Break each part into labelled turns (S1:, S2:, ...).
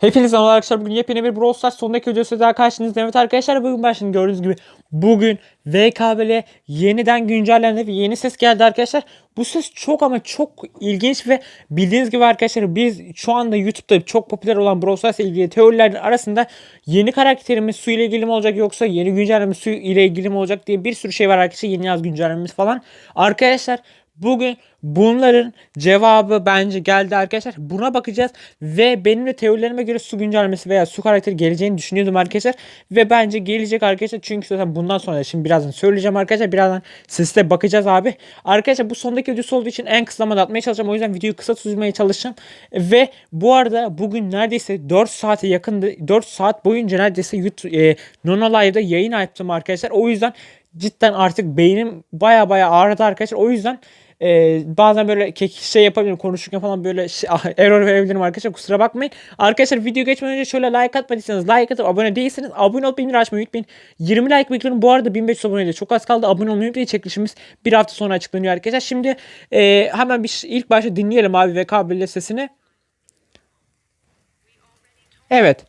S1: Hepinize merhaba arkadaşlar. Bugün yepyeni bir Brawl Stars sonundaki videosu daha karşınızda. Evet arkadaşlar bugün ben şimdi gördüğünüz gibi bugün VKBL yeniden güncellendi ve yeni ses geldi arkadaşlar. Bu ses çok ama çok ilginç ve bildiğiniz gibi arkadaşlar biz şu anda YouTube'da çok popüler olan Brawl Stars ilgili teorilerin arasında yeni karakterimiz su ile ilgili mi olacak yoksa yeni güncelleme su ile ilgili mi olacak diye bir sürü şey var arkadaşlar. Yeni yaz güncellememiz falan. Arkadaşlar Bugün bunların cevabı bence geldi arkadaşlar. Buna bakacağız ve benim de teorilerime göre su güncellemesi veya su karakteri geleceğini düşünüyordum arkadaşlar. Ve bence gelecek arkadaşlar. Çünkü zaten bundan sonra şimdi birazdan söyleyeceğim arkadaşlar. Birazdan siste bakacağız abi. Arkadaşlar bu sondaki videosu olduğu için en kısa zamanda atmaya çalışacağım. O yüzden videoyu kısa tutmaya çalışacağım. Ve bu arada bugün neredeyse 4 saate yakındı. 4 saat boyunca neredeyse YouTube, e, Nono Live'da yayın açtım arkadaşlar. O yüzden cidden artık beynim baya baya ağrıdı arkadaşlar. O yüzden ee, bazen böyle kekik şey yapabilirim konuşurken falan böyle şey, error verebilirim arkadaşlar kusura bakmayın. Arkadaşlar video geçmeden önce şöyle like atmadıysanız like atıp abone değilseniz abone olup bildirim açmayı unutmayın. 20 like bekliyorum. Bu arada 1500 aboneye çok az kaldı. Abone olmayı unutmayın. Çekilişimiz bir hafta sonra açıklanıyor arkadaşlar. Şimdi e, hemen bir ilk başta dinleyelim abi ve kabile sesini. Evet.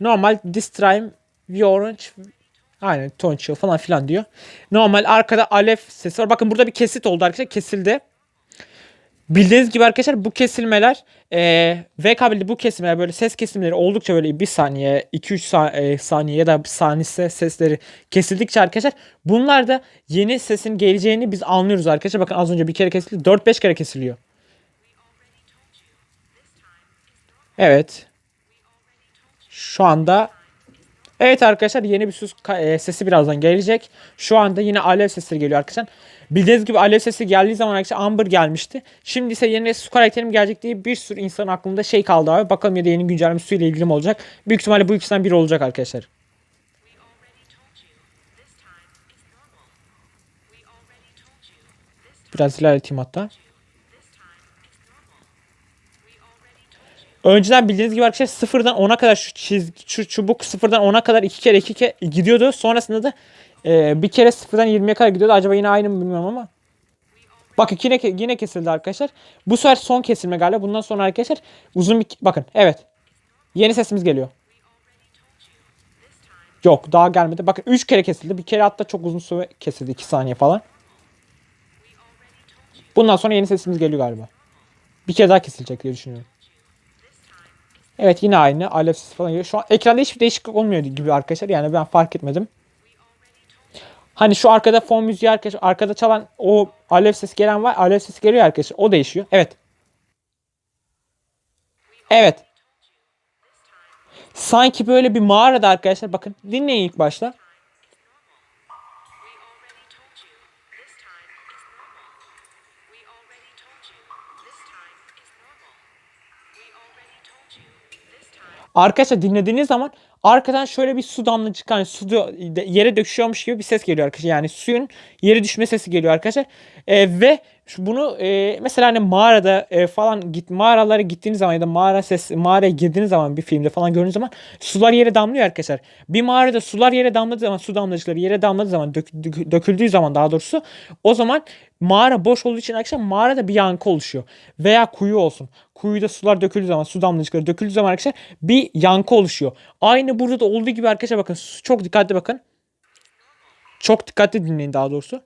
S1: Normal this time we orange Aynen Toncho falan filan diyor. Normal arkada Alef sesi var. Bakın burada bir kesit oldu arkadaşlar. Kesildi. Bildiğiniz gibi arkadaşlar bu kesilmeler e, VKB'de bu kesilmeler böyle ses kesimleri oldukça böyle bir saniye 2-3 sa- e, saniye ya da bir saniyesi sesleri kesildikçe arkadaşlar bunlar da yeni sesin geleceğini biz anlıyoruz arkadaşlar. Bakın az önce bir kere kesildi 4-5 kere kesiliyor. Evet. Şu anda Evet arkadaşlar yeni bir ka- e, sesi birazdan gelecek. Şu anda yine alev sesleri geliyor arkadaşlar. Bildiğiniz gibi alev sesi geldiği zaman arkadaşlar Amber gelmişti. Şimdi ise yeni su karakterim gelecek diye bir sürü insanın aklında şey kaldı abi. Bakalım ya da yeni güncelleme su ile ilgili mi olacak. Büyük ihtimalle bu ikisinden biri olacak arkadaşlar.
S2: We already told you. This time is normal. We already told you. This time,
S1: Biraz ilerleteyim hatta.
S2: this time is normal. We already told you.
S1: Önceden bildiğiniz gibi arkadaşlar sıfırdan 10'a kadar şu çizgi, şu çubuk sıfırdan 10'a kadar iki kere iki kere gidiyordu. Sonrasında da e, bir kere sıfırdan 20'ye kadar gidiyordu. Acaba yine aynı mı bilmiyorum ama. Bakın yine, yine kesildi arkadaşlar. Bu sefer son kesilme galiba. Bundan sonra arkadaşlar uzun bir... Bakın evet. Yeni sesimiz geliyor. Yok daha gelmedi. Bakın 3 kere kesildi. Bir kere hatta çok uzun süre kesildi. 2 saniye falan. Bundan sonra yeni sesimiz geliyor galiba. Bir kere daha kesilecek diye düşünüyorum. Evet yine aynı. Alev sesi falan geliyor. Şu an ekranda hiçbir değişiklik olmuyor gibi arkadaşlar. Yani ben fark etmedim. Hani şu arkada fon müziği arkadaşlar. Arkada çalan o alev sesi gelen var. Alev sesi geliyor arkadaşlar. O değişiyor. Evet. Evet. Sanki böyle bir mağarada arkadaşlar. Bakın dinleyin ilk başta. Arkadaşlar dinlediğiniz zaman arkadan şöyle bir su damlacık hani su yere döküşüyormuş gibi bir ses geliyor arkadaşlar. Yani suyun yere düşme sesi geliyor arkadaşlar. Ee, ve bunu e, mesela hani mağarada e, falan git mağaralara gittiğiniz zaman ya da mağara ses mağaraya girdiğiniz zaman bir filmde falan gördüğünüz zaman sular yere damlıyor arkadaşlar. Bir mağarada sular yere damladığı zaman su damlacıkları yere damladığı zaman dök- dök- döküldüğü zaman daha doğrusu o zaman mağara boş olduğu için arkadaşlar mağarada bir yankı oluşuyor. Veya kuyu olsun. Kuyuda sular döküldüğü zaman su damlacıkları döküldüğü zaman arkadaşlar bir yankı oluşuyor. Aynı burada da olduğu gibi arkadaşlar bakın çok dikkatli bakın. Çok dikkatli dinleyin daha doğrusu.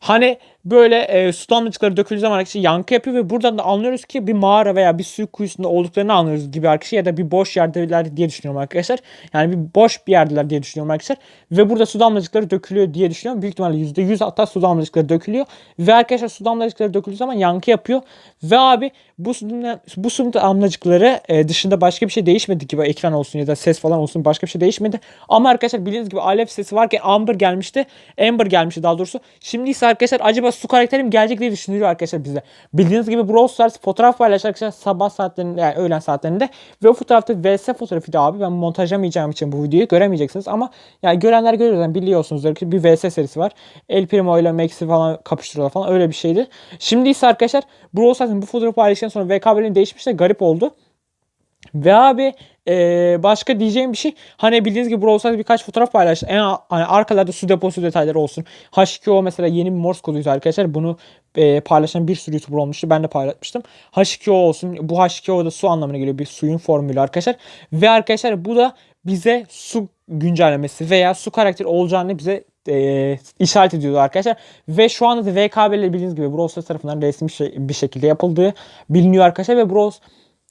S1: Hani böyle e, su damlacıkları döküldüğü zaman arkadaşlar yankı yapıyor ve buradan da anlıyoruz ki bir mağara veya bir su kuyusunda olduklarını anlıyoruz gibi arkadaşlar ya da bir boş yerdeler diye düşünüyorum arkadaşlar. Yani bir boş bir yerdeler diye düşünüyorum arkadaşlar. Ve burada su damlacıkları dökülüyor diye düşünüyorum. Büyük ihtimalle %100 hatta su damlacıkları dökülüyor. Ve arkadaşlar su damlacıkları döküldüğü zaman yankı yapıyor. Ve abi bu su, bu su damlacıkları e, dışında başka bir şey değişmedi gibi ekran olsun ya da ses falan olsun başka bir şey değişmedi. Ama arkadaşlar bildiğiniz gibi alev sesi varken Amber gelmişti. Amber gelmişti daha doğrusu. Şimdi ise arkadaşlar acaba su karakterim gelecek diye düşünülüyor arkadaşlar bize. Bildiğiniz gibi Brawl Stars fotoğraf paylaştı arkadaşlar sabah saatlerinde yani öğlen saatlerinde. Ve o fotoğrafta VS fotoğrafıydı abi. Ben montajlamayacağım için bu videoyu göremeyeceksiniz ama yani görenler görüyor yani biliyorsunuzdur ki bir VS serisi var. El Primo ile Max'i falan kapıştırıyorlar falan öyle bir şeydi. Şimdi ise arkadaşlar Brawl Stars'ın bu fotoğrafı paylaştıktan sonra VKB'nin değişmiş de garip oldu. Ve abi eee, başka diyeceğim bir şey hani bildiğiniz gibi Brawl Stars birkaç fotoğraf paylaştı. En hani arkalarda su deposu detayları olsun. H2O mesela yeni bir Morse koduydu arkadaşlar. Bunu eee, paylaşan bir sürü YouTuber olmuştu. Ben de paylaşmıştım. H2O olsun. Bu H2O da su anlamına geliyor. Bir suyun formülü arkadaşlar. Ve arkadaşlar bu da bize su güncellemesi veya su karakteri olacağını bize eee, işaret ediyordu arkadaşlar. Ve şu anda da VKB bildiğiniz gibi Brawl Stars tarafından resmi şey- bir şekilde yapıldığı biliniyor arkadaşlar. Ve Brawl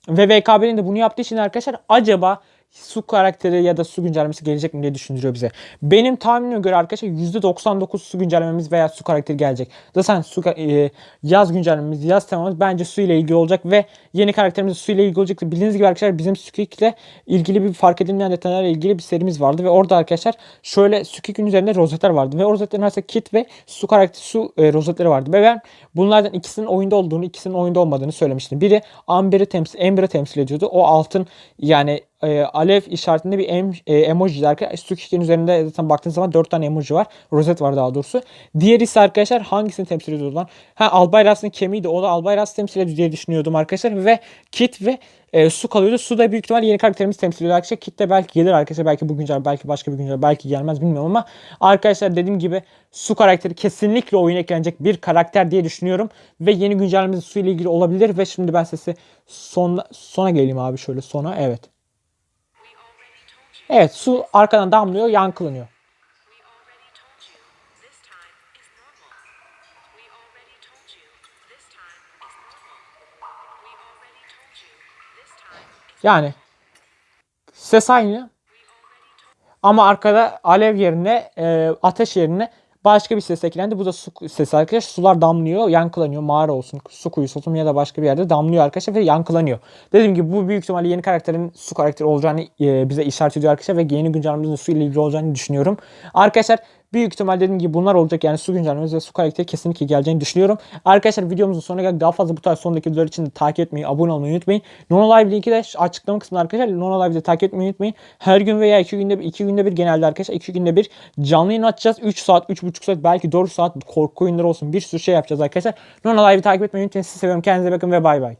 S1: ve VKB'nin de bunu yaptığı için arkadaşlar acaba su karakteri ya da su güncellemesi gelecek mi diye düşündürüyor bize. Benim tahminime göre arkadaşlar %99 su güncellememiz veya su karakteri gelecek. Zaten su, e, yaz güncellememiz, yaz temamız bence su ile ilgili olacak ve yeni karakterimiz su ile ilgili olacak. Bildiğiniz gibi arkadaşlar bizim Sukik ile ilgili bir fark edilmeyen detaylarla ilgili bir serimiz vardı ve orada arkadaşlar şöyle Sukik'in üzerinde rozetler vardı ve rozetlerin arasında kit ve su karakteri su e, rozetleri vardı ve ben bunlardan ikisinin oyunda olduğunu, ikisinin oyunda olmadığını söylemiştim. Biri Amber'i temsil, Amber'ı temsil ediyordu. O altın yani e, alev işaretinde bir em, e, emoji arkadaşlar. Sukik'in üzerinde zaten baktığınız zaman 4 tane emoji var. Rozet var daha doğrusu. Diğeri ise arkadaşlar hangisini temsil ediyordu lan? Ha Albayras'ın kemiğiydi. O da Albayras temsil ediyor diye düşünüyordum arkadaşlar. Ve Kit ve e, su kalıyordu. Su da büyük ihtimal yeni karakterimiz temsil ediyor arkadaşlar. Kit de belki gelir arkadaşlar. Belki bu güncel, belki başka bir güncel, belki gelmez bilmiyorum ama arkadaşlar dediğim gibi su karakteri kesinlikle oyuna eklenecek bir karakter diye düşünüyorum. Ve yeni güncellememiz su ile ilgili olabilir ve şimdi ben sesi son, sona geleyim abi şöyle sona. Evet. Evet su arkadan damlıyor yankılanıyor. Yani ses aynı ama arkada alev yerine e, ateş yerine başka bir ses eklendi. Bu da su sesi arkadaşlar. Sular damlıyor, yankılanıyor. Mağara olsun, su kuyusu olsun ya da başka bir yerde damlıyor arkadaşlar ve yankılanıyor. Dediğim gibi bu büyük ihtimalle yeni karakterin su karakteri olacağını e, bize işaret ediyor arkadaşlar ve yeni güncellememizin su ile ilgili olacağını düşünüyorum. Arkadaşlar büyük ihtimal dediğim gibi bunlar olacak yani su güncellemesi ve su karakteri kesinlikle geleceğini düşünüyorum. Arkadaşlar videomuzun sonuna geldik. Daha fazla bu tarz sondaki videolar için de takip etmeyi, abone olmayı unutmayın. Nono Live linki de açıklama kısmında arkadaşlar. Nono Live'de takip etmeyi unutmayın. Her gün veya iki günde bir, iki günde bir genelde arkadaşlar iki günde bir canlı yayın açacağız. 3 saat, 3,5 saat belki 4 saat korku oyunları olsun. Bir sürü şey yapacağız arkadaşlar. Nono takip etmeyi unutmayın. Sizi seviyorum. Kendinize bakın ve bay bay.